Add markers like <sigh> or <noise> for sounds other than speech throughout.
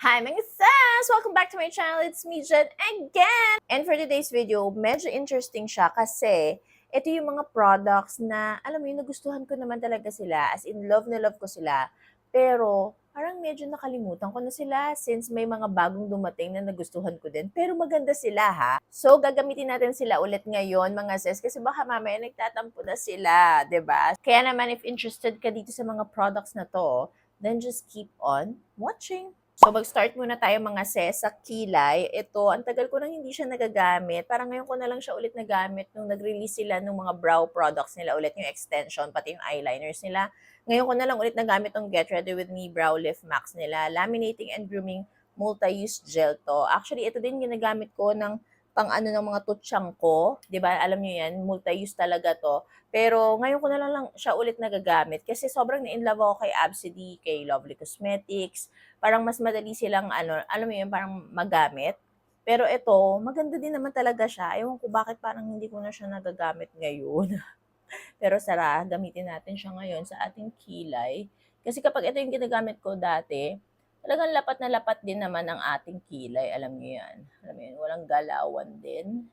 Hi mga sis! Welcome back to my channel. It's me, Jen, again! And for today's video, medyo interesting siya kasi ito yung mga products na, alam mo yun, nagustuhan ko naman talaga sila. As in, love na love ko sila. Pero, parang medyo nakalimutan ko na sila since may mga bagong dumating na nagustuhan ko din. Pero maganda sila ha. So, gagamitin natin sila ulit ngayon mga sis kasi baka mamaya nagtatampo na sila, ba? Kaya naman if interested ka dito sa mga products na to, then just keep on watching. So, mag-start muna tayo mga sis sa kilay. Ito, ang tagal ko nang hindi siya nagagamit. Parang ngayon ko na lang siya ulit nagamit nung nag-release sila ng mga brow products nila ulit, yung extension, pati yung eyeliners nila. Ngayon ko na lang ulit nagamit tong Get Ready With Me Brow Lift Max nila. Laminating and Grooming Multi-Use Gel to. Actually, ito din ginagamit ko ng pang ano ng mga tutsyang ko. ba Alam niyo yan, multi-use talaga to. Pero ngayon ko na lang, lang siya ulit nagagamit kasi sobrang na-inlove ako kay Absidy, kay Lovely Cosmetics. Parang mas madali silang, ano, alam mo yun, parang magamit. Pero ito, maganda din naman talaga siya. Ewan ko bakit parang hindi ko na siya nagagamit ngayon. <laughs> Pero sara, gamitin natin siya ngayon sa ating kilay. Kasi kapag ito yung ginagamit ko dati, talagang lapat na lapat din naman ang ating kilay. Alam niyo yan. Alam niyo yan, walang galawan din.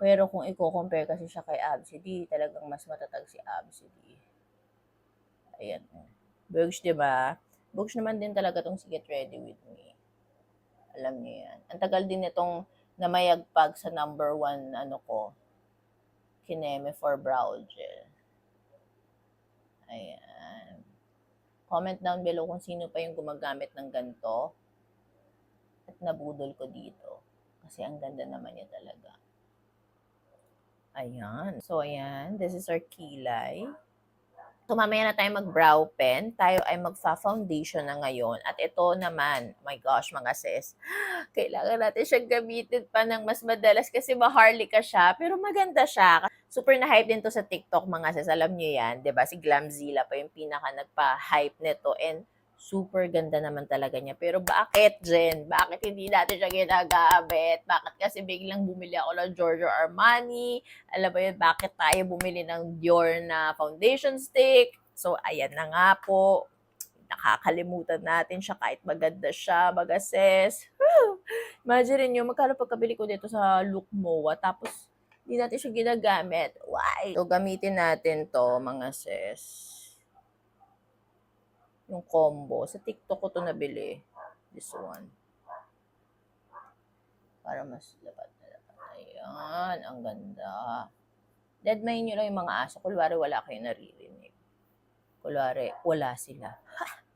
Pero kung i-compare kasi siya kay Absidy, talagang mas matatag si Absidy. Ayan. Bugs, di ba? Bugs naman din talaga tong si Get Ready With Me. Alam niyo yan. Ang tagal din itong namayagpag sa number one, ano ko, Kineme for Brow Gel. Ayan. Comment down below kung sino pa yung gumagamit ng ganito. At nabudol ko dito. Kasi ang ganda naman niya talaga. Ayan. So, ayan. This is our kilay. So, mamaya na tayo mag-brow pen. Tayo ay magfa-foundation na ngayon. At ito naman, my gosh, mga sis, <gasps> kailangan natin siyang gamitin pa ng mas madalas kasi maharlika siya. Pero maganda siya. Super na-hype din to sa TikTok, mga sis. Alam niyo yan, 'di ba Si Glamzilla pa yung pinaka nagpa-hype nito. And super ganda naman talaga niya. Pero bakit, Jen? Bakit hindi natin siya ginagamit? Bakit kasi biglang bumili ako ng Giorgio Armani? Alam mo yun, bakit tayo bumili ng Dior na foundation stick? So, ayan na nga po. Nakakalimutan natin siya kahit maganda siya, magases. Imagine nyo, magkano pagkabili ko dito sa Look Moa, tapos hindi natin siya ginagamit. Why? So, gamitin natin to, mga sis yung combo. Sa TikTok ko to nabili. This one. Para mas dapat na dapat. Ayan, ang ganda. Deadmine nyo lang yung mga aso. Kulwari wala kayo naririnig. Kulwari, wala sila.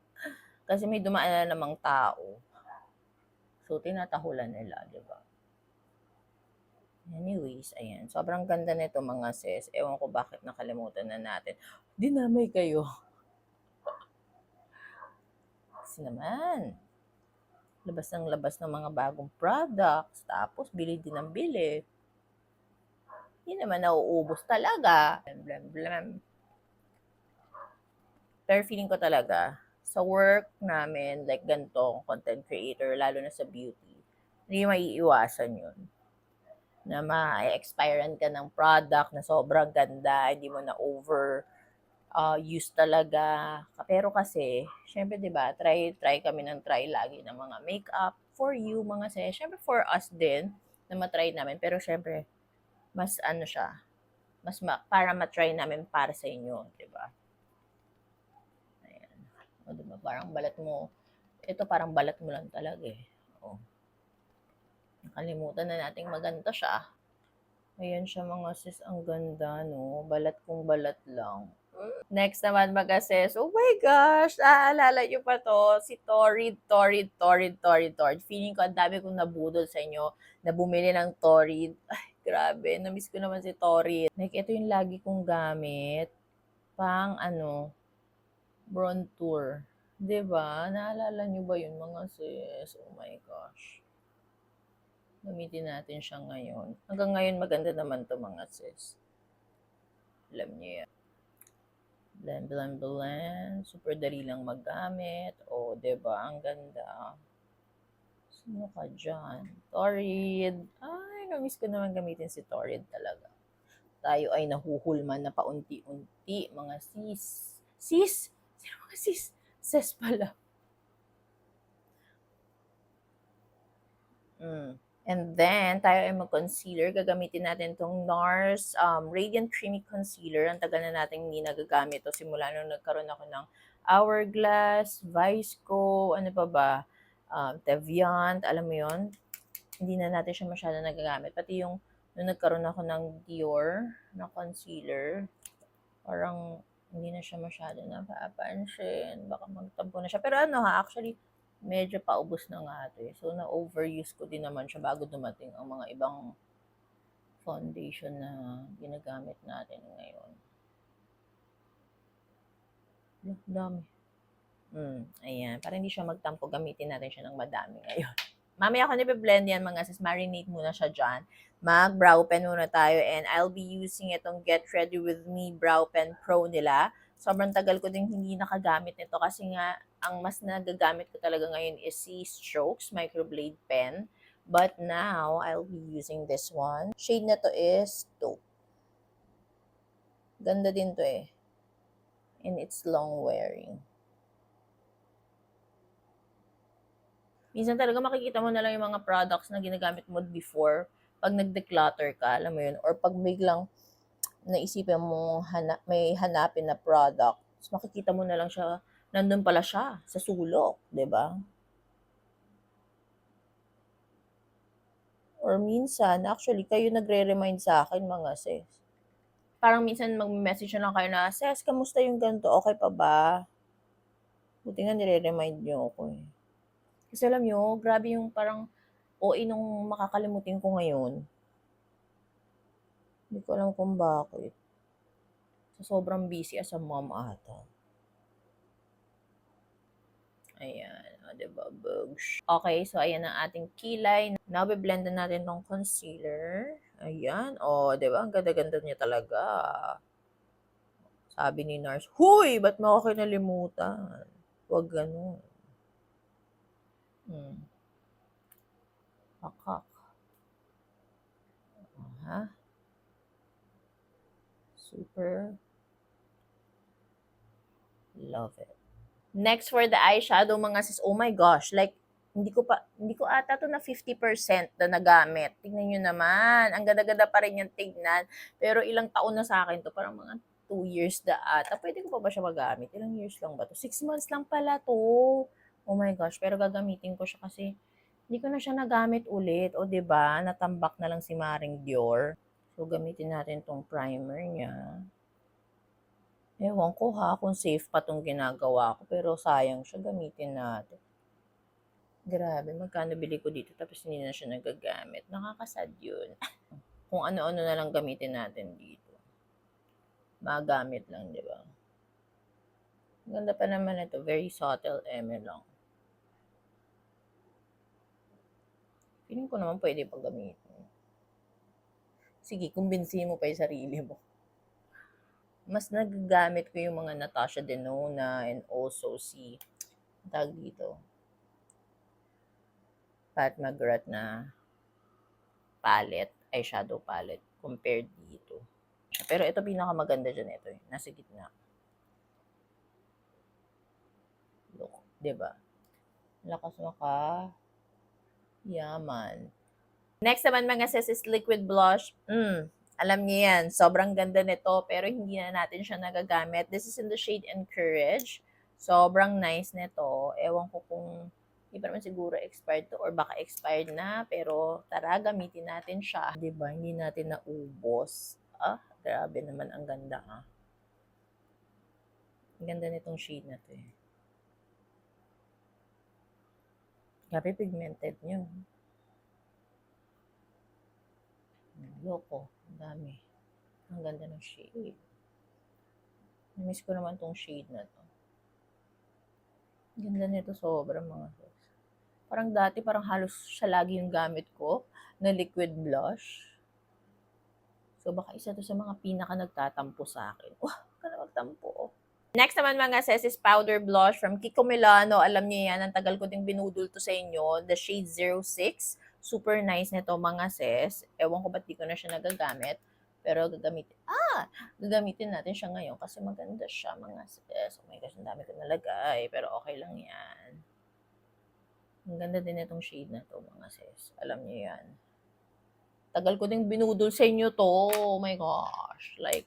<laughs> Kasi may dumaan na namang tao. So, tinatahulan nila, di ba? Anyways, ayan. Sobrang ganda nito mga sis. Ewan ko bakit nakalimutan na natin. Dinamay kayo. Kasi naman, labas ng labas ng mga bagong products, tapos bili din ng bili. Hindi naman nauubos talaga. Blam, blam, blam. Pero feeling ko talaga, sa work namin, like ganito, content creator, lalo na sa beauty, hindi maiiwasan yun. Na ma-expirean ka ng product na sobrang ganda, hindi mo na over uh, use talaga. Pero kasi, syempre 'di ba, try try kami ng try lagi ng mga makeup for you mga se. Syempre for us din na matry namin, pero syempre mas ano siya, mas ma- para matry namin para sa inyo, 'di ba? Ayan. O, diba? Parang balat mo, ito parang balat mo lang talaga eh. O. Nakalimutan na nating maganda siya. Ayan siya mga sis, ang ganda, no? Balat kong balat lang. Next naman mag-assess, oh my gosh, naaalala nyo pa to, si Torrid, Torrid, Torrid, Torrid, Torrid. Feeling ko ang dami kong nabudol sa inyo na bumili ng Torrid. Ay, grabe, namiss ko naman si Torrid. Like, ito yung lagi kong gamit pang ano, bronzer. tour. 'Di ba? Naalala nyo ba yun mga sis? Oh my gosh. Gamitin natin siya ngayon. Hanggang ngayon maganda naman to mga sis. Alam niyo yan. Blend, blend, blend. Super dali lang maggamit. O, oh, ba diba? Ang ganda. Sino ka dyan? Torrid. Ay, namiss ko naman gamitin si Torrid talaga. Tayo ay nahuhulman na paunti-unti, mga sis. Sis? Sino mga sis? Sis pala. Mm. And then, tayo ay mag-concealer. Gagamitin natin tong NARS um, Radiant Creamy Concealer. Ang tagal na natin hindi nagagamit to simula nung nagkaroon ako ng Hourglass, Visco, ano pa ba, um, Teviant, alam mo yon Hindi na natin siya masyado nagagamit. Pati yung nung nagkaroon ako ng Dior na concealer, parang hindi na siya masyado napapansin. Baka magtampo na siya. Pero ano ha, actually, medyo paubos na nga ito eh. So, na-overuse ko din naman siya bago dumating ang mga ibang foundation na ginagamit natin ngayon. Lah, dami. Hmm, ayan. Para hindi siya magtampo, gamitin natin siya ng madami ngayon. <laughs> Mamaya ako nipe-blend yan mga sis. Marinate muna siya dyan. Mag-brow pen muna tayo and I'll be using itong Get Ready With Me Brow Pen Pro nila. Sobrang tagal ko din hindi nakagamit nito kasi nga ang mas nagagamit ko talaga ngayon is si Strokes Microblade Pen. But now, I'll be using this one. Shade na to is Taupe. Ganda din to eh. And it's long wearing. Minsan talaga makikita mo na lang yung mga products na ginagamit mo before pag nag-declutter ka, alam mo yun, or pag biglang naisipin mo hana- may hanapin na product, tapos makikita mo na lang siya, nandun pala siya, sa sulok, 'di ba? Or minsan, actually, kayo nagre-remind sa akin, mga sis. Parang minsan mag-message na lang kayo na, Sis, kamusta yung ganito? Okay pa ba? Buti nga nire-remind niyo ako eh. Kasi alam niyo, grabe yung parang OA nung makakalimutin ko ngayon. Hindi ko alam kung bakit. So, sobrang busy as a mom ata. Ayan. O, diba? Bugs. Okay, so ayan ang ating kilay. Now, blend na natin tong concealer. Ayan. O, diba? Ang ganda-ganda niya talaga. Sabi ni Nars, Huy! Ba't mo ako kinalimutan? Huwag ganun. Hmm. Pakak. Aha. Super. Love it. Next for the eyeshadow mga sis, oh my gosh, like hindi ko pa hindi ko ata to na 50% na nagamit. Tingnan niyo naman, ang ganda-ganda pa rin yung tignan. Pero ilang taon na sa akin to, parang mga 2 years da ata. Pwede ko pa ba siya magamit? Ilang years lang ba to? 6 months lang pala to. Oh my gosh, pero gagamitin ko siya kasi hindi ko na siya nagamit ulit. O, ba Natambak na lang si Maring Dior. So, gamitin natin tong primer niya. Ewan ko ha, kung safe pa tong ginagawa ko. Pero sayang siya, gamitin natin. Grabe, magkano bili ko dito tapos hindi na siya nagagamit. Nakakasad yun. <laughs> kung ano-ano na lang gamitin natin dito. Magamit lang, di ba? Ganda pa naman ito. Very subtle eme lang. Feeling ko naman pwede pag gamitin. Sige, kumbinsihin mo pa yung sarili mo. Mas nagagamit ko yung mga Natasha Denona and also si, tag dito, Pat McGrath na palette, eyeshadow palette, compared dito. Pero ito pinakamaganda dyan, ito eh, nasa gitna. Look, ba? Lakas maka Yaman. Next naman mga sis is liquid blush. Mm, alam niyo yan, sobrang ganda nito pero hindi na natin siya nagagamit. This is in the shade Encourage. Sobrang nice nito. Ewan ko kung hindi pa naman siguro expired to or baka expired na pero tara gamitin natin siya. 'Di ba? Hindi natin naubos. Ah, grabe naman ang ganda ah. Ang ganda nitong shade na to eh. Grabe pigmented nyo. Loko. Dami. Ang ganda ng shade. Miss ko naman tong shade na to. Ganda nito sobra mga sis. Parang dati, parang halos siya lagi yung gamit ko na liquid blush. So baka isa to sa mga pinaka nagtatampo sa akin. Wah, ka na magtampo. Next naman mga sis is powder blush from Kiko Milano. Alam niyo yan, ang tagal ko ding binudol to sa inyo. The shade 06. Super nice nito mga sis. Ewan ko ba't di ko na siya nagagamit. Pero gagamitin, ah, gagamitin natin siya ngayon kasi maganda siya mga sis. Oh my gosh, ang dami ko nalagay. Pero okay lang yan. Ang ganda din itong shade na to, mga sis. Alam niyo yan. Tagal ko ding binudol sa inyo to. Oh my gosh. Like,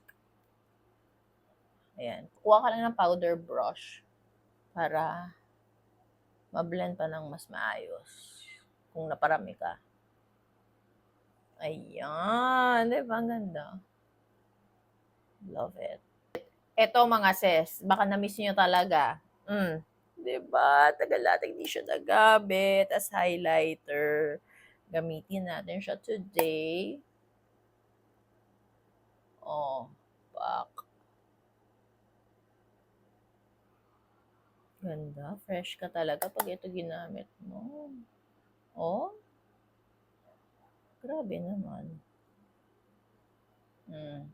ayan. Kuha ka lang ng powder brush para mablend pa ng mas maayos. Kung naparami ka. Ayan. Di ba? Ang ganda. Love it. Ito mga sis, baka na-miss nyo talaga. Mm. Diba? Tagal natin hindi siya nagamit as highlighter. Gamitin natin siya today. Oh, back. Ganda. Fresh ka talaga pag ito ginamit mo. Oh. Grabe naman. Hmm.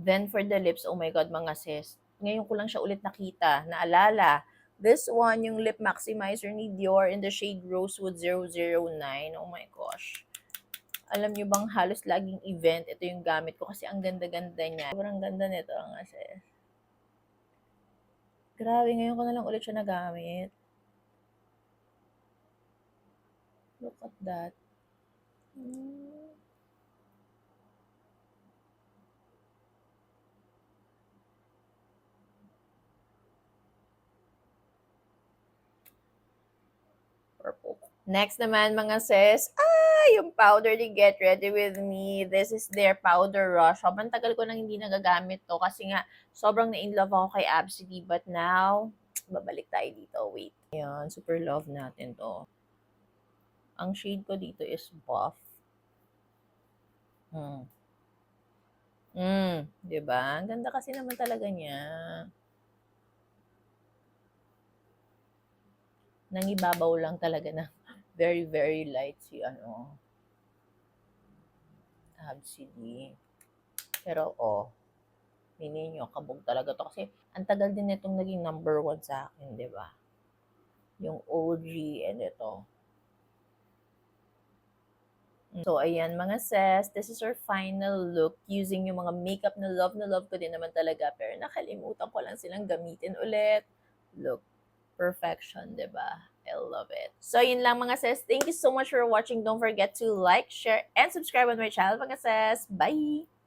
Then for the lips, oh my God, mga sis. Ngayon ko lang siya ulit nakita. Naalala. This one, yung lip maximizer ni Dior in the shade Rosewood 009. Oh my gosh. Alam niyo bang halos laging event, ito yung gamit ko kasi ang ganda-ganda niya. Sobrang ganda nito, mga sis. Grabe, ngayon ko na lang ulit siya nagamit. Look at that. Hmm. Purple. Next naman mga sis, ah, yung powder ni Get Ready With Me. This is their powder rush. Sobrang tagal ko nang hindi nagagamit to kasi nga sobrang na-inlove ako kay Absidy. But now, babalik tayo dito. Wait. Ayan, super love natin to. Ang shade ko dito is buff. Hmm. Hmm, 'di ba? Ang ganda kasi naman talaga niya. Nangibabaw lang talaga na very very light si ano Absidy. Pero oh, hindi nyo, kabog talaga to kasi ang tagal din itong naging number one sa akin, 'di ba? Yung OG and ito. So, ayan mga sis, this is our final look using yung mga makeup na love na love ko din naman talaga. Pero nakalimutan ko lang silang gamitin ulit. Look, perfection, ba? I love it. So, yun lang mga sis. Thank you so much for watching. Don't forget to like, share, and subscribe on my channel mga sis. Bye!